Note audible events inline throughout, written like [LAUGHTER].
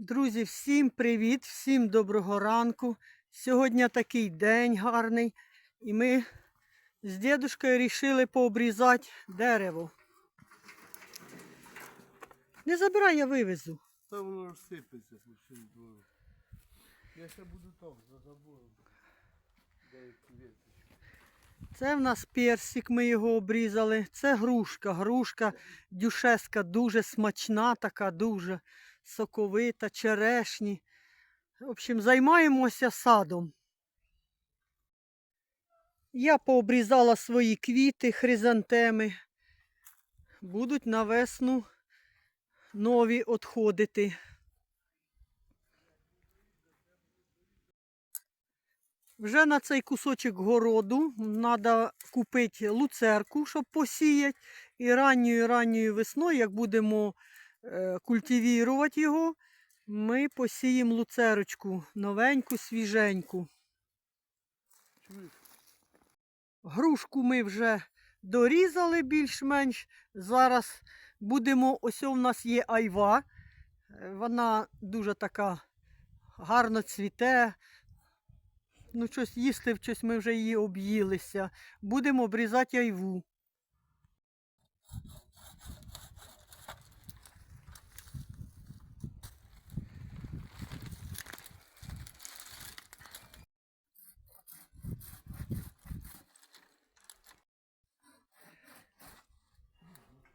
Друзі, всім привіт, всім доброго ранку. Сьогодні такий день гарний. І ми з дідушкою вирішили пообрізати дерево. Не забирай, я вивезу. Та воно розсипеться по всьому двору. Я ще буду там, за забором. Це в нас персик, ми його обрізали. Це грушка. Грушка дюшеска дуже смачна, така дуже соковита, черешні. В общем, займаємося садом. Я пообрізала свої квіти, хризантеми. Будуть на весну нові відходити. Вже на цей кусочок городу треба купити луцерку, щоб посіяти. І ранньою ранньою весною, як будемо культивірувати його, ми посіємо луцерочку новеньку, свіженьку. Грушку ми вже дорізали більш-менш. Зараз будемо, ось у нас є айва. Е, Вона дуже така гарно цвіте. Ну, щось їсти, щось ми вже її об'їлися. Будемо обрізати айву.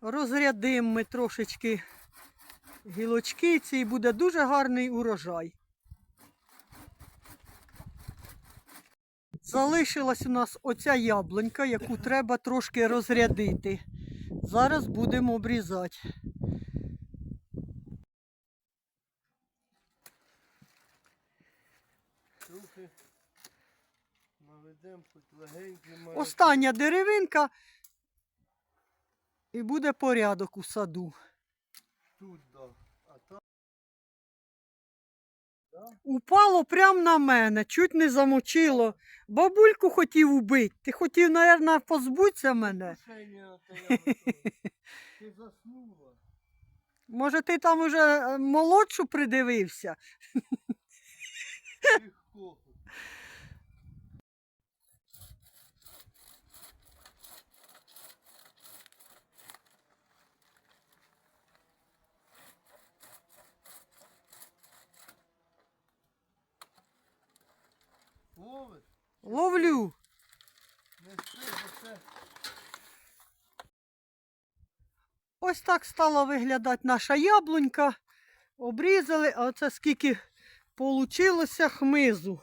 Розрядимо ми трошечки гілочки ці і буде дуже гарний урожай. Залишилась у нас оця яблунька, яку треба трошки розрядити. Зараз будемо обрізати. Наведемо хоч легенький має. Остання деревинка і буде порядок у саду. Тут, да. А там Упало прямо на мене, чуть не замочило. Бабульку хотів убити. Ти хотів, мабуть, позбутися мене. [LAUGHS] Ти заснула. Може, ти там уже е, молодшу придивився? Ловлю. Ось так стала виглядати наша яблунька. Обрізали, а оце скільки получилося хмизу.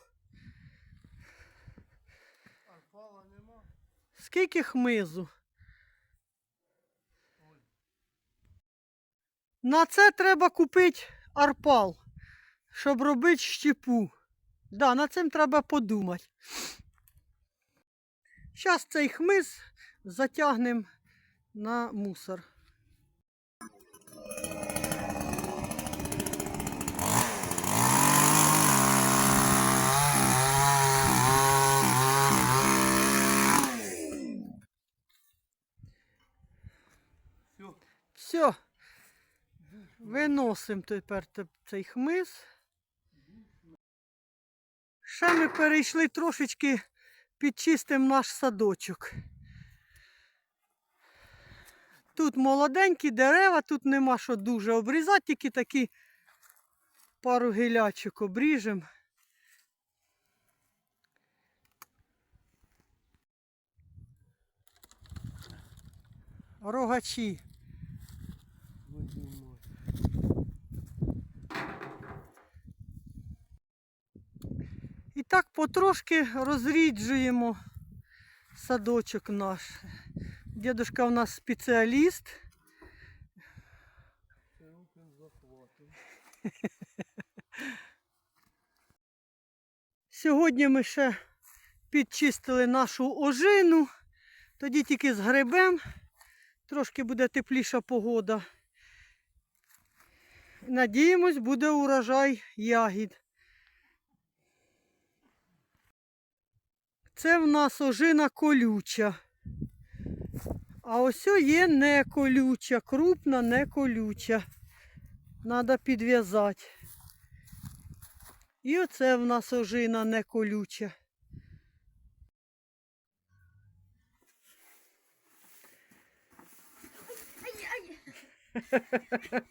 Скільки хмизу. На це треба купити арпал, щоб робити щепу. Да, над цим треба подумати. Зараз цей хмиз затягнемо на мусор. Все. Виносимо тепер цей хмиз. Ще ми перейшли трошечки підчистимо наш садочок. Тут молоденькі дерева, тут нема що дуже обрізати, тільки такі пару гілячок обріжемо. Рогачі. І так потрошки розріджуємо садочок наш. Дідушка у нас спеціаліст. Сьогодні ми ще підчистили нашу ожину. Тоді тільки з грибем. Трошки буде тепліша погода. Надіємось, буде урожай ягід. Це в нас ожина колюча. А ось є не колюча, крупна, не колюча. Треба підв'язати. І оце в нас ожина не колюча. [LAUGHS]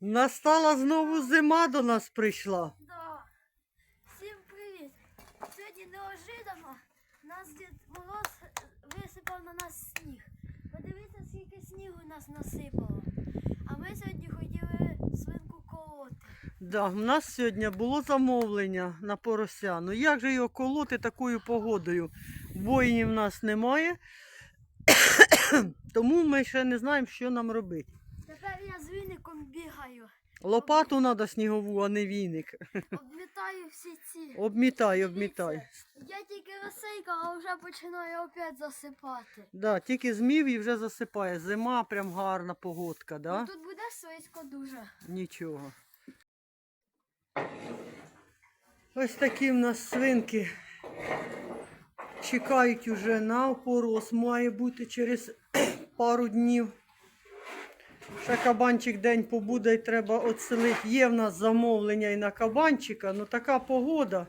Настала знову зима до нас прийшла. Да. Всім привіт! Сьогодні неожиданно нас Дід Мороз висипав на нас сніг. Подивіться, скільки снігу нас насипало. А ми сьогодні хотіли свинку колоти. Да, в нас сьогодні було замовлення на порося. Ну як же його колоти такою погодою? Воїнів в нас немає, [COUGHS] тому ми ще не знаємо, що нам робити. Тепер я з віником бігаю, Лопату треба снігову, а не віник. [LAUGHS] обмітаю всі ці. Обмітай, обмітай. Я тільки розсейкав, а вже починаю опять засипати. Да, тільки змів і вже засипає. Зима прям гарна погодка, да? Ну, тут буде свисько дуже. Нічого. Ось такі в нас свинки. Чекають уже на опорос. Має бути через [COUGHS] пару днів. Ще кабанчик день побуде і треба оцелити. Є в нас замовлення і на кабанчика, ну така погода.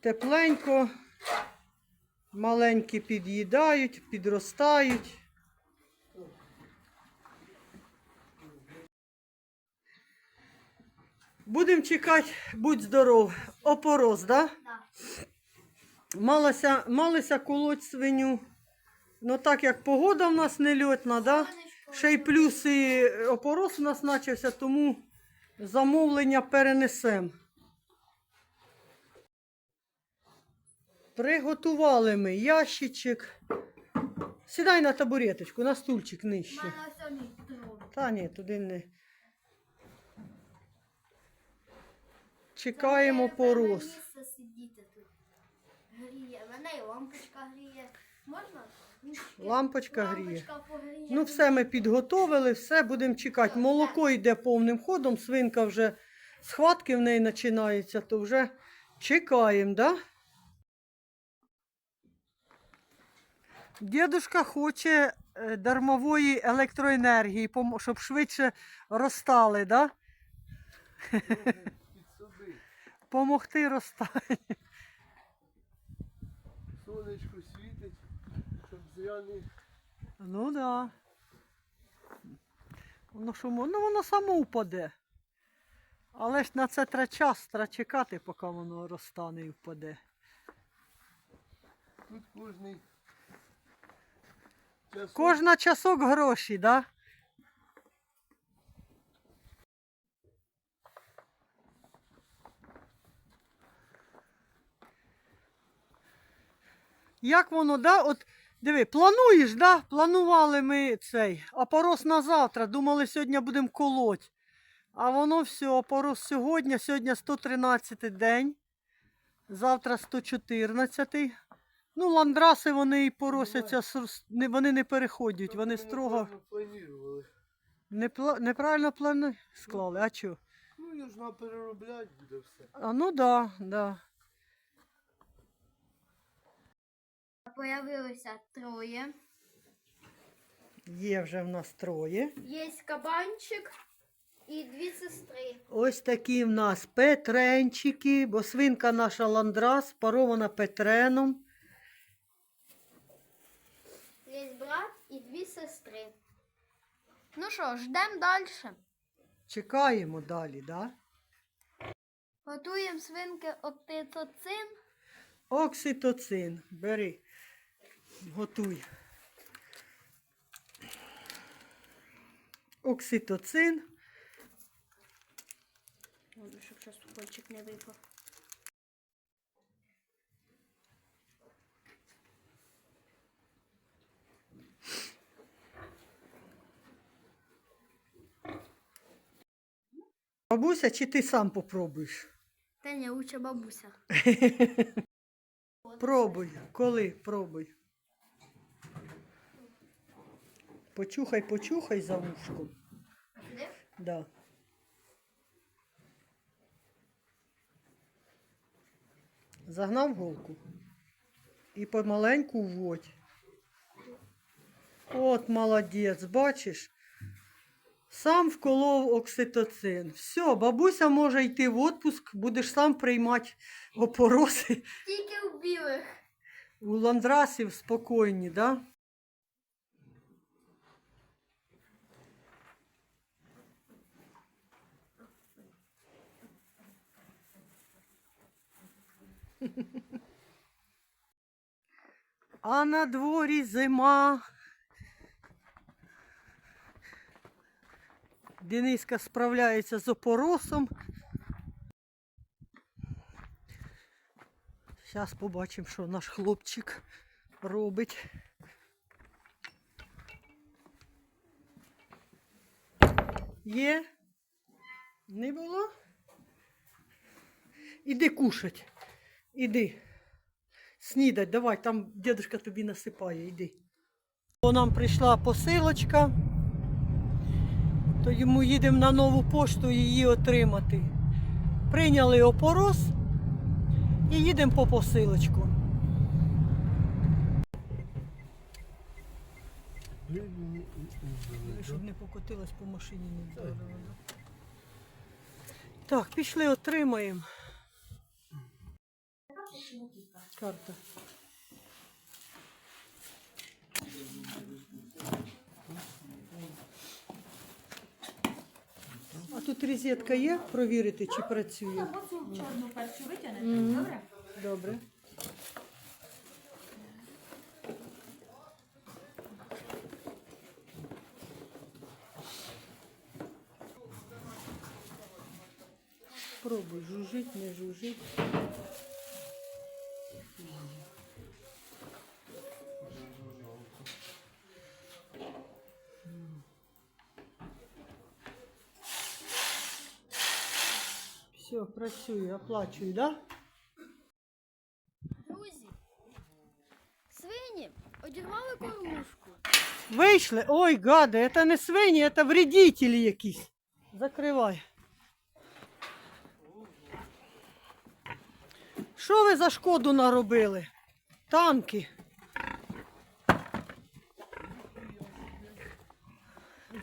Тепленько. Маленькі під'їдають, підростають. Будемо чекати, будь здоров. Опорос, да? Да. Малося, малися колоть свиню. Ну так як погода в нас не льотна, да? Ще й плюс і опорос у нас почався, тому замовлення перенесемо. Приготували ми ящичок. Сідай на табуреточку, на стульчик нижче. Та ні, туди не. Чекаємо порос. Мене і лампочка гріє. Можна? Лампочка гріє. Ну, все ми підготовили, все будемо чекати. Молоко йде повним ходом, свинка вже схватки в неї починаються, то вже чекаємо, да? Дідушка хоче е, дармової електроенергії, пом- щоб швидше розстали, да? [LAUGHS] Помогти розстати. Сонечко світить, щоб зря не Ну да. Воно що, ну воно само упаде. Але ж на це треба час, треба чекати, поки воно розтане і впаде. Тут кожний часок Кожна часок гроші, да? Як воно, да? От диви, плануєш, да? Планували ми цей опорос на завтра. Думали, сьогодні будемо колоть. А воно все, опорос сьогодні, сьогодні 113 день, завтра 114. Ну, ландраси вони і поросяться, вони не переходять, вони строго неправильно планували. не пла- неправильно плани склали. А що? Ну, я ж переробляти буде все. А ну да, да. Появилося троє. Є вже в нас троє. Є кабанчик і дві сестри. Ось такі в нас петренчики, бо свинка наша ландрас парована петреном. Є брат і дві сестри. Ну що, ждемо далі. Чекаємо далі, да? Готуємо свинки оптицоцин. Окситоцин. Бери. Готуй. Окситоцин. Ой, щоб зараз пальчик не випав. Бабуся, чи ти сам попробуєш? Та не уча бабуся. [LAUGHS] Пробуй. Коли? Пробуй. Почухай, почухай за вушком. Сюди? Да. Загнав голку. І помаленьку вводь. От молодець, бачиш? Сам вколов окситоцин. Все, бабуся може йти в отпуск, будеш сам приймати опороси Тільки в білих. у ландрасів спокійні, да? А на дворі зима. Дениска справляється з опоросом. Зараз побачимо, що наш хлопчик робить. Є? Не було? Іди кушать. Іди. Снідать, давай, там дедушка тобі насипає, іди. О, нам прийшла посилочка, то йому їдемо на нову пошту її отримати. Прийняли опорос і їдемо по посилочку. Щоб не покотилась по машині не вдарила. Так, пішли, отримаємо. Карта. А тут розетка є? Провірити, чи працює. Оцю чорну першу витягнете, добре? Добре. Пробуй, жужить, не жужить. Все, працює, оплачую, так? Да? Друзі, свині одірвали кормушку. Вийшли. Ой, гади, це не свині, це вредителі якісь. Закривай. Що ви за шкоду наробили? Танки.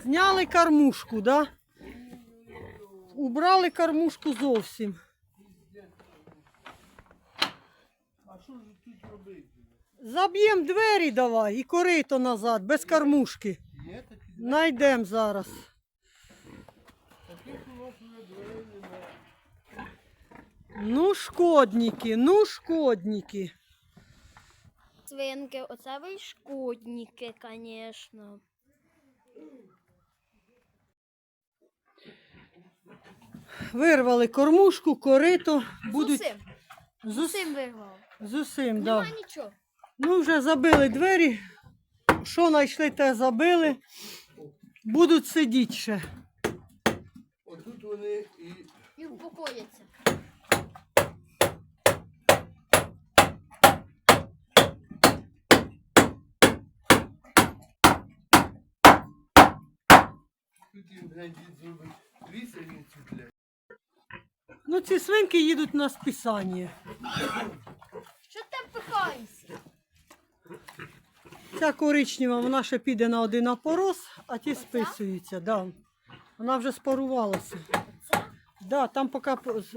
Зняли кормушку, да? Убрали кормушку зовсім. А що ж тут робити? Заб'ємо двері давай і корито назад, без кормушки. Найдемо зараз. Таких у нас вже дверей немає. Ну, шкодники, ну, шкодники. Свинки, оце ви шкодники, звісно. Вирвали кормушку, корито, будуть Зусим, зусим вирвав. з усім. Да. Нема нічого. Ну, вже забили двері. Що знайшли, те забили. Будуть сидіти ще. Отут вони і І упокояться. тут їм дід зробить вісельницю, блядь. Ну, ці свинки їдуть на списання. Що ти пихаєшся? Ця коричнева, вона ще піде на один опорос, а ті списуються. Да. Вона вже спарувалася. Да, там поки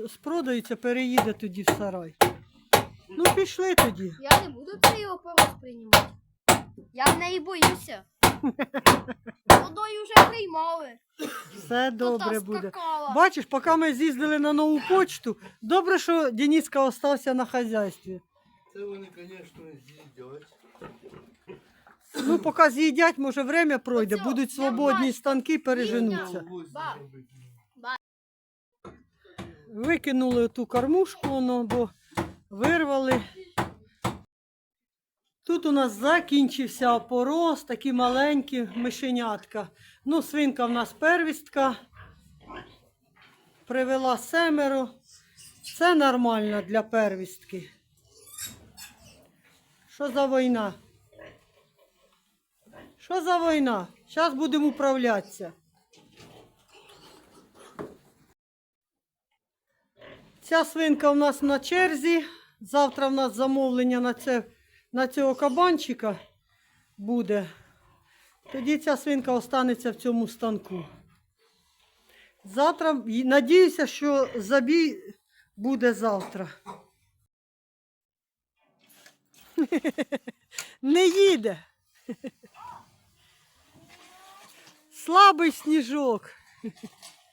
спродаються, переїде тоді в сарай. Ну, пішли тоді. Я не буду цей опорос приймати. Я в неї боюся. [LAUGHS] Водою вже приймали. Все добре буде. скакала. Бачиш, поки ми з'їздили на нову почту, добре, що Дениска остався на хазяйстві. Це вони, звісно, з'їдять. Ну, поки з'їдять, може, время пройде, Оцю, будуть свободні бачу. станки, переженуться. Ось Ба. зробити. Викинули ту кормушку, воно, бо вирвали. Тут у нас закінчився опорос, такі маленькі мишенятка. Ну, свинка в нас первістка. Привела семеро. Це нормально для первістки. Що за війна? Що за війна? Зараз будемо управлятися. Ця свинка в нас на черзі. Завтра в нас замовлення на, це, на цього кабанчика буде. Тоді ця свинка останеться в цьому станку. Завтра надіюся, що забій буде завтра. [LAUGHS] Не їде. [LAUGHS] Слабий сніжок. [LAUGHS]